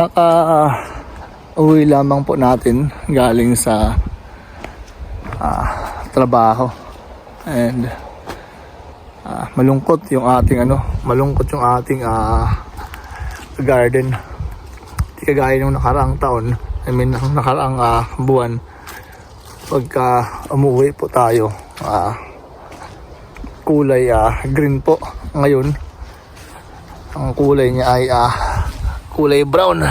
Kaka uwi lamang po natin galing sa ah, trabaho. And ah, malungkot yung ating ano, malungkot yung ating ah, garden. Di kagaya nung nakaraang taon, I mean, nung nakaraang ah, buwan, pagka umuwi po tayo, ah, kulay ah, green po. Ngayon, ang kulay niya ay ah, kulay brown.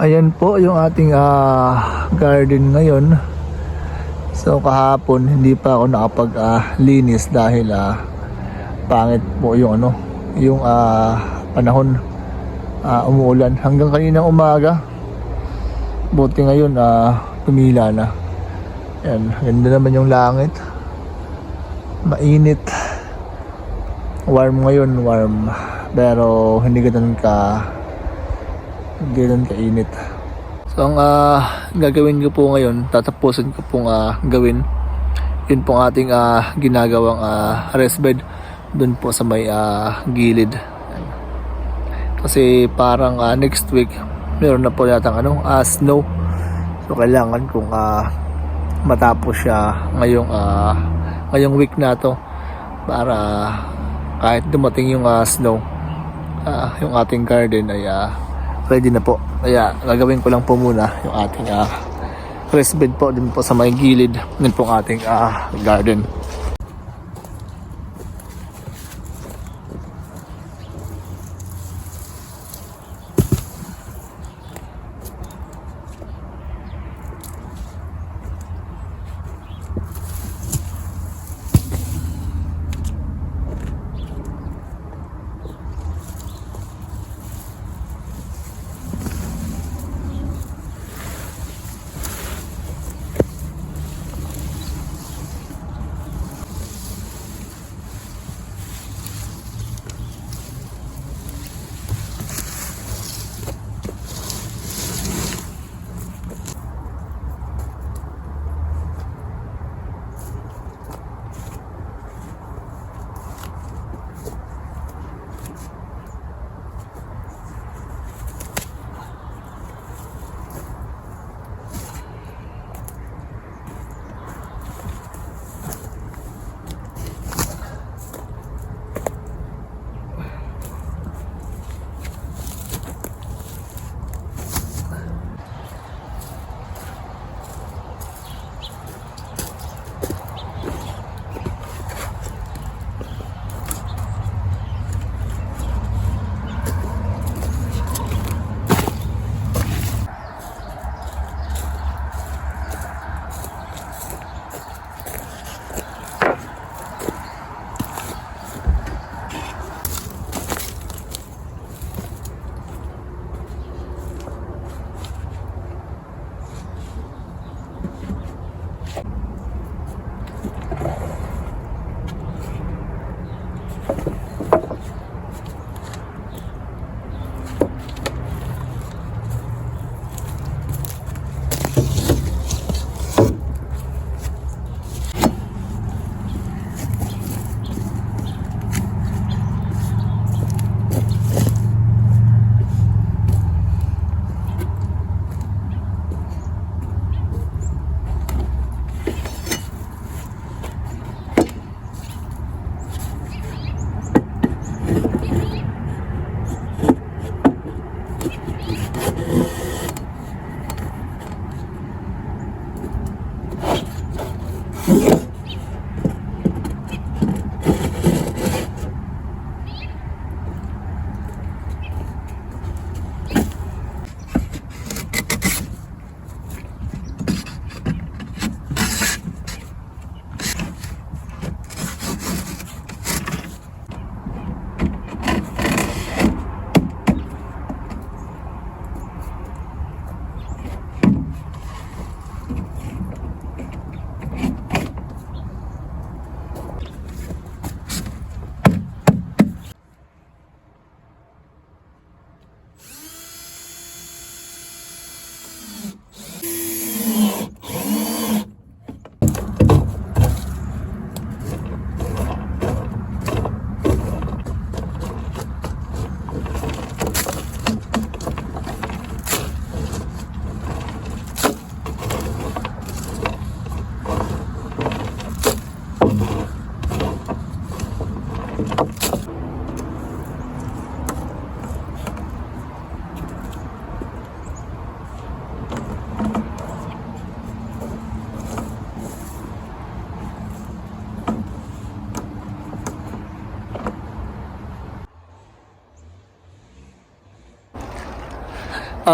Ayan po yung ating ah, garden ngayon. So kahapon hindi pa ako nakapag ah, linis dahil ah, pangit po yung ano, yung ah, panahon ah, umuulan hanggang kaninang umaga. Buti ngayon ah, tumila na. Ayan, ganda naman yung langit. Mainit. Warm ngayon, warm. Pero hindi ganun ka ganun kainit. So ang ah, gagawin ko po ngayon, tatapusin ko pong ah, gawin. Yun pong ating ah, ginagawang ah, rest bed dun po sa may ah, gilid. Kasi parang ah, next week meron na po yatang ano, ah, snow. So kailangan kong ah, matapos siya ngayong ah, ngayong week na to para kahit dumating yung ah, snow ah, yung ating garden ay ah, ready na po. Kaya gagawin ko lang po muna yung ating ah, rest bed po din po sa may gilid din po ang ating ah, garden.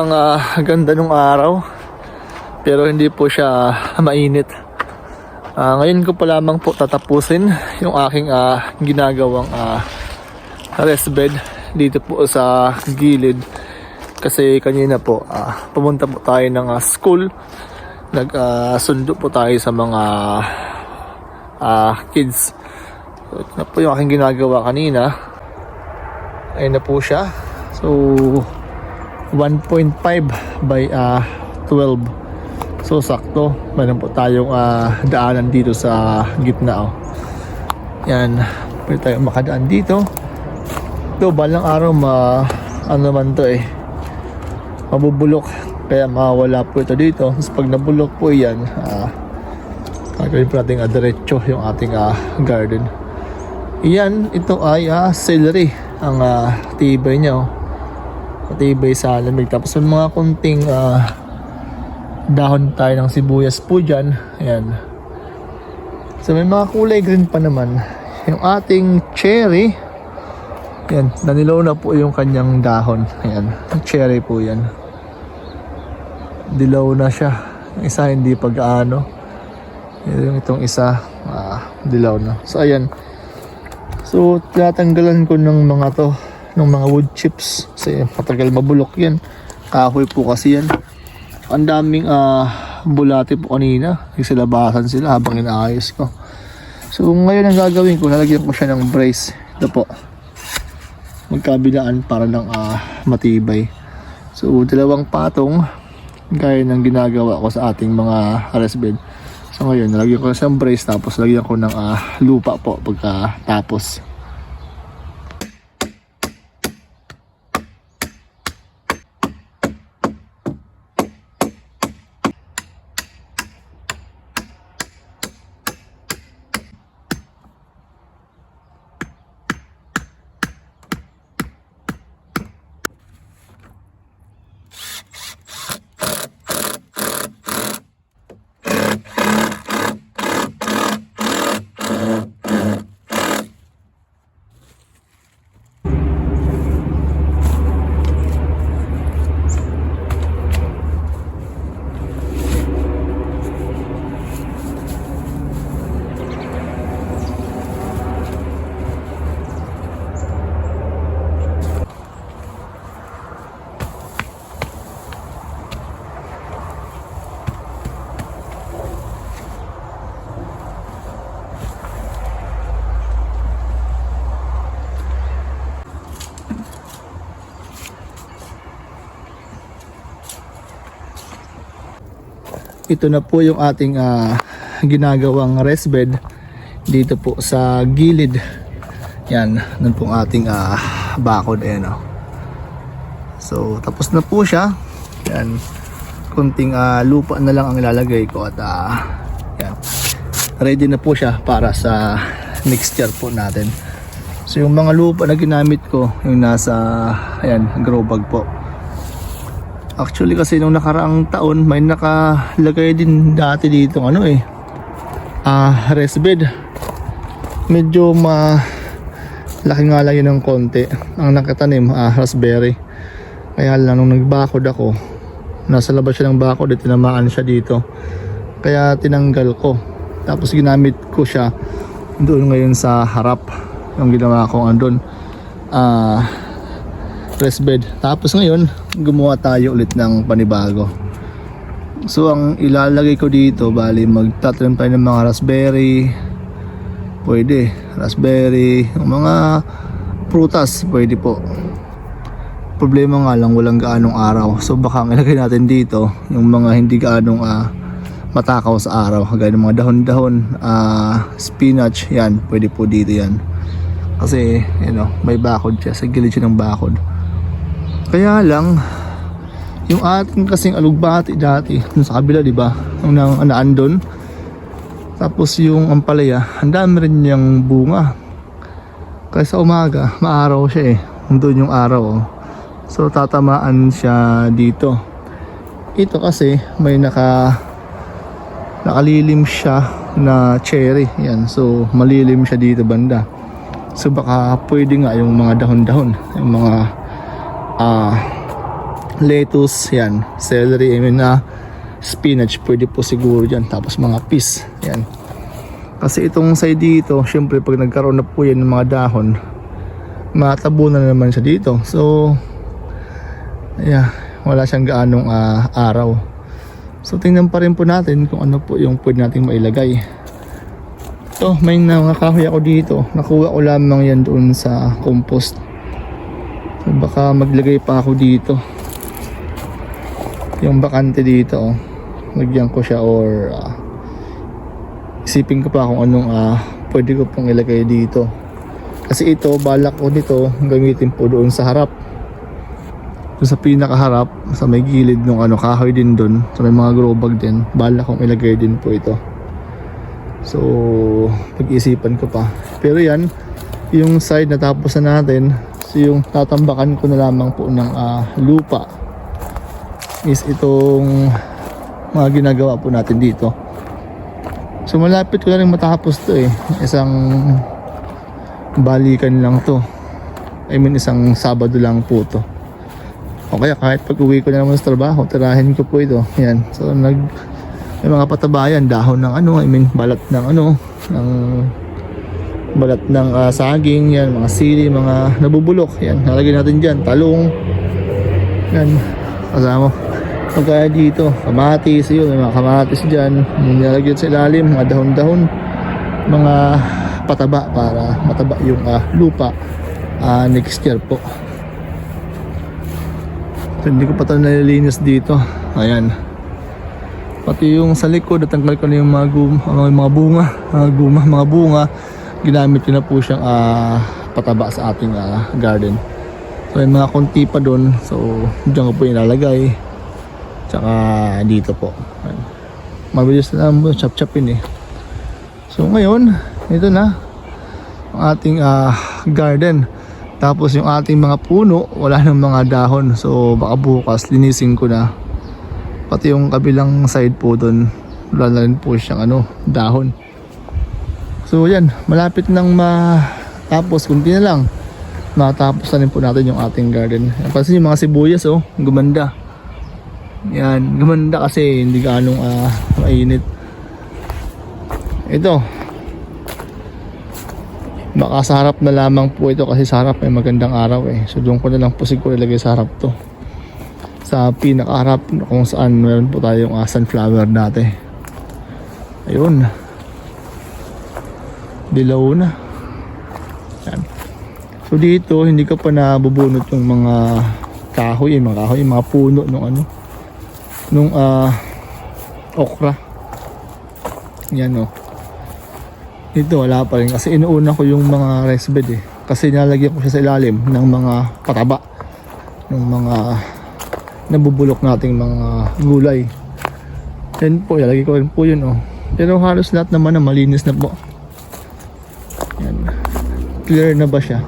Ang ah, ganda ng araw. Pero hindi po siya mainit. Ah, ngayon ko pa lamang po tatapusin yung aking ah, ginagawang ah, rest bed dito po sa gilid. Kasi kanina po, ah, pumunta po tayo ng ah, school. Nag-sundo po tayo sa mga ah, kids. So, ito na po yung aking ginagawa kanina. Ayun na po siya. So, 1.5 by ah, 12. So, sakto. Mayroon po tayong ah, daanan dito sa gitna. Oh. Yan. Pwede tayo makadaan dito. Ito, balang araw ma... Ano naman to eh. Mabubulok. Kaya mawala po ito dito. Tapos pag nabulok po yan, ah, gagawin po natin uh, yung ating ah, garden. Yan, ito ay ah, celery. Ang ah, tibay niya. Oh. Matibay sa lamig. Tapos may mga kunting ah, dahon tayo ng sibuyas po dyan. Ayan. So may mga kulay green pa naman. Yung ating cherry. Yan, nanilaw na po yung kanyang dahon. Ayan, cherry po yan. Dilaw na siya. Isa hindi pa gaano. Yung itong isa, ah, dilaw na. So ayan. So tinatanggalan ko ng mga to, ng mga wood chips. Kasi matagal mabulok yan. Kahoy po kasi yan. Ang daming ah, bulate po kanina. Nagsilabasan sila habang inaayos ko. So ngayon ang gagawin ko, lalagyan ko siya ng brace. Ito po. Magkabilaan para lang ah, matibay. So dalawang patong gaya ng ginagawa ko sa ating mga rest bed. So ngayon, nalagyan ko na siyang brace tapos lagyan ko ng ah, lupa po pagkatapos. Ito na po yung ating ah, ginagawang rest bed dito po sa gilid. Yan nun pong ating ah, bakod eh no so tapos na po siya. Yan kunting ah, lupa na lang ang ilalagay ko at ah, yan. Ready na po siya para sa next year po natin. So yung mga lupa na ginamit ko yung nasa ayan grow bag po Actually kasi nung nakaraang taon may nakalagay din dati dito ano eh ah rest bed. Medyo ma laki nga lang yun ng konti. Ang nakatanim ah raspberry. Kaya lang nung nagbakod ako nasa labas siya ng bakod at tinamaan siya dito. Kaya tinanggal ko. Tapos ginamit ko siya doon ngayon sa harap. Yung ginawa ko andun. Ah rest bed. Tapos ngayon, gumawa tayo ulit ng panibago. So ang ilalagay ko dito, bali magtatanim tayo ng mga raspberry. Pwede, raspberry, mga prutas, pwede po. Problema nga lang, walang gaanong araw. So baka ang ilagay natin dito, yung mga hindi gaanong ah, matakaw sa araw. Gaya ng mga dahon-dahon, ah, spinach, yan, pwede po dito yan. Kasi, you know, may bakod siya, sa gilid siya ng bakod. Kaya lang, yung ating kasing alugbati dati, dun sa kabila, di ba? Yung na, naan doon. Tapos yung ampalaya, ang dami rin niyang bunga. Kaya sa umaga, maaraw siya eh. Doon yung araw. Oh. So tatamaan siya dito. Ito kasi may naka nakalilim siya na cherry. Yan. So malilim siya dito banda. So baka pwede nga yung mga dahon-dahon, yung mga ah lettuce, yan, celery, I mean na spinach, pwede po siguro dyan. Tapos mga peas, yan. Kasi itong side dito, syempre pag nagkaroon na po yan ng mga dahon, matabunan na naman siya dito. So, yeah, wala siyang gaanong ah, araw. So, tingnan pa rin po natin kung ano po yung pwede nating mailagay. Ito, may nakakahoy ako dito. Nakuha ko lamang yan doon sa compost. So, baka maglagay pa ako dito. Yung bakante dito, oh. Lagyan ko siya or ah, isipin ko pa kung anong ah, pwede ko pong ilagay dito. Kasi ito, balak ko dito, gamitin po doon sa harap. Doon sa pinakaharap, sa may gilid ng ano, kahoy din doon. Sa may mga grow bag din. Balak kong ilagay din po ito. So, pag-isipan ko pa. Pero yan, yung side na tapos na natin, so yung tatambakan ko na lamang po ng ah, lupa is itong mga ginagawa po natin dito. So malapit ko na rin matapos to eh. Isang balikan lang to. I mean isang Sabado lang po to. O kaya kahit pag uwi ko na naman sa trabaho, tirahin ko po ito. Yan. So nag may mga patabayan, dahon ng ano, I mean balat ng ano, ng balat ng ah, saging, yan, mga sili, mga nabubulok, yan, nalagay natin dyan, talong, yan, kasama. Pagkaya dito, kamatis, yun, may mga kamatis dyan, nilagyan sa ilalim, mga dahon-dahon, mga pataba para mataba yung ah, lupa ah, next year po. So, hindi ko pa ito nalilinis dito. Ayan. Pati yung sa likod, natanggal ko na yung mga, gum, mga bunga, mga guma, mga bunga. Ginamit ko na po siyang ah, pataba sa ating ah, garden. So may mga konti pa doon. So diyan ko po ilalagay. Tsaka dito po. Mabilis na lang po chop-chopin eh. So ngayon, ito na ang ating ah, garden. Tapos yung ating mga puno, wala nang mga dahon. So baka bukas linisin ko na. Pati yung kabilang side po doon, wala na rin po siyang ano, dahon. So yan, malapit nang matapos, kunti na lang. Matapos na rin po natin yung ating garden. Pansin yung mga sibuyas oh, gumanda. Yan, gumanda kasi hindi ganong ah, mainit. Ito. Baka sa harap na lamang po ito kasi sa harap may magandang araw eh. So doon ko na lang po siguro ilagay sa harap to. Sa pinakaharap kung saan meron po tayong ah, sunflower dati. Ayun. Dilaw na. Yan. So dito hindi ko pa nabubunot yung mga kahoy, yung mga kahoy, yung mga puno nung ano nung ah okra. Yan oh. Dito wala pa rin kasi inuuna ko yung mga rice bed eh. Kasi nalagyan ko siya sa ilalim ng mga pataba ng mga nabubulok nating mga gulay. Yan po, ilalagay ko rin po yun oh. Pero halos lahat naman na malinis na po. Clear na ba siya?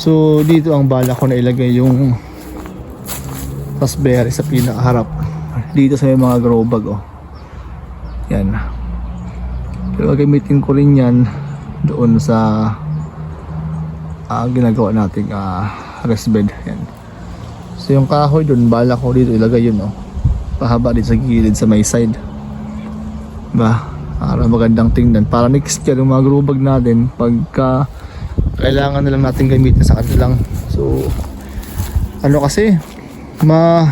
So dito ang bala ko na ilagay yung raspberry sa pinakaharap. Dito sa mga grow bag oh. Yan. Pero gagamitin ko rin yan doon sa ah, ginagawa nating ah, rest bed. Yan. So yung kahoy doon, bala ko dito ilagay yun oh. Pahaba din sa gilid sa may side. Ba? Para magandang tingnan. Para next year yung mga grow natin pagka kailangan na lang natin gamitin sa kanilang. So ano kasi ma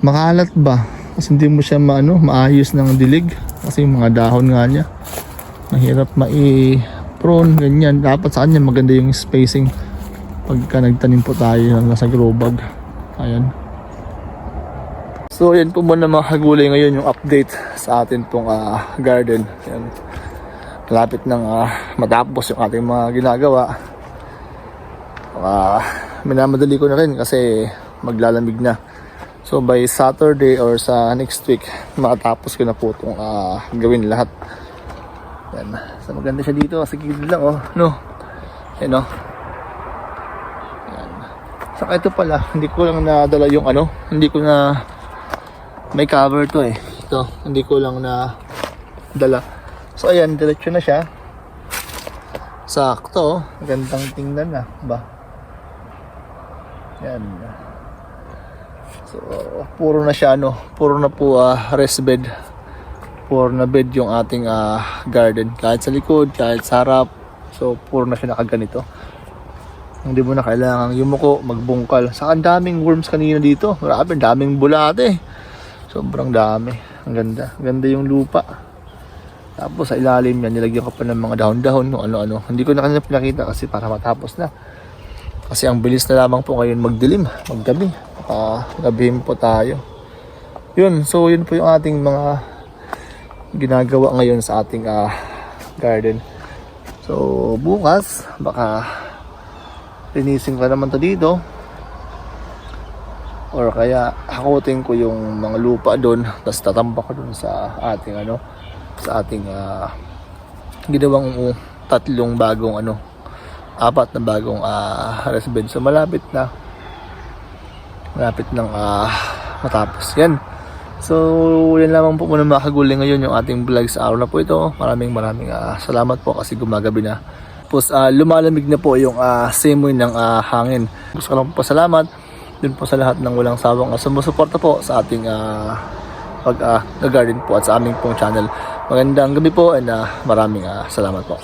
makalat ba? Kasi hindi mo siya maano, maayos ng dilig. Kasi yung mga dahon nga niya mahirap mai-prone ganyan. Dapat sa kanya maganda yung spacing pagka nagtanim po tayo ng nasa grow bag. Ayan. So yan po muna mga kagulay ngayon yung update sa atin pong ah, garden? Yan malapit nang ah, matapos yung ating mga ginagawa uh, minamadali ko na rin kasi maglalamig na So by Saturday or sa next week, matapos ko na po itong ah, gawin lahat. Yan. So maganda siya dito. Sa gilid lang oh. No? Yan oh. Yan. Saka ito pala, hindi ko lang nadala yung ano. Hindi ko na may cover to eh. Ito, hindi ko lang na dala. So ayan, diretso na siya. Sakto. oh. Gandang tingnan na. Ba? Yan. So, puro na siya ano, puro na po ah, rest bed. Puro na bed yung ating ah, garden. Kahit sa likod, kahit sa harap. So, puro na siya nakaganito. Hindi mo na kailangang yumuko, magbungkal. Saka ang daming worms kanina dito. Grabe, daming bulate. Sobrang dami. Ang ganda. Ang ganda yung lupa. Tapos sa ilalim yan, nilagyan ko pa ng mga dahon-dahon, no, ano-ano. Hindi ko na kanina pinakita kasi para matapos na. Kasi ang bilis na lamang po ngayon magdilim, maggabi. Uh, gabihin po tayo. Yun, so yun po yung ating mga ginagawa ngayon sa ating ah, garden. So bukas, baka linisin ko naman to dito. Or kaya hakutin ko yung mga lupa doon, tapos tatambak ko doon sa ating ano, sa ating ah, ginawang uh, tatlong bagong ano, apat na bagong ah, rest bed. So malapit na. Malapit nang ah, matapos. Yan. So, yan lamang po muna mga ngayon yung ating vlog sa araw na po ito. Maraming maraming ah, salamat po kasi gumagabi na. Tapos ah, lumalamig na po yung uh, simoy ng ah, hangin. Gusto ko lang po salamat dun po sa lahat ng walang sawang uh, sumusuporta po sa ating ah, pag ah, garden po at sa aming pong channel. Magandang gabi po and ah, maraming ah, salamat po.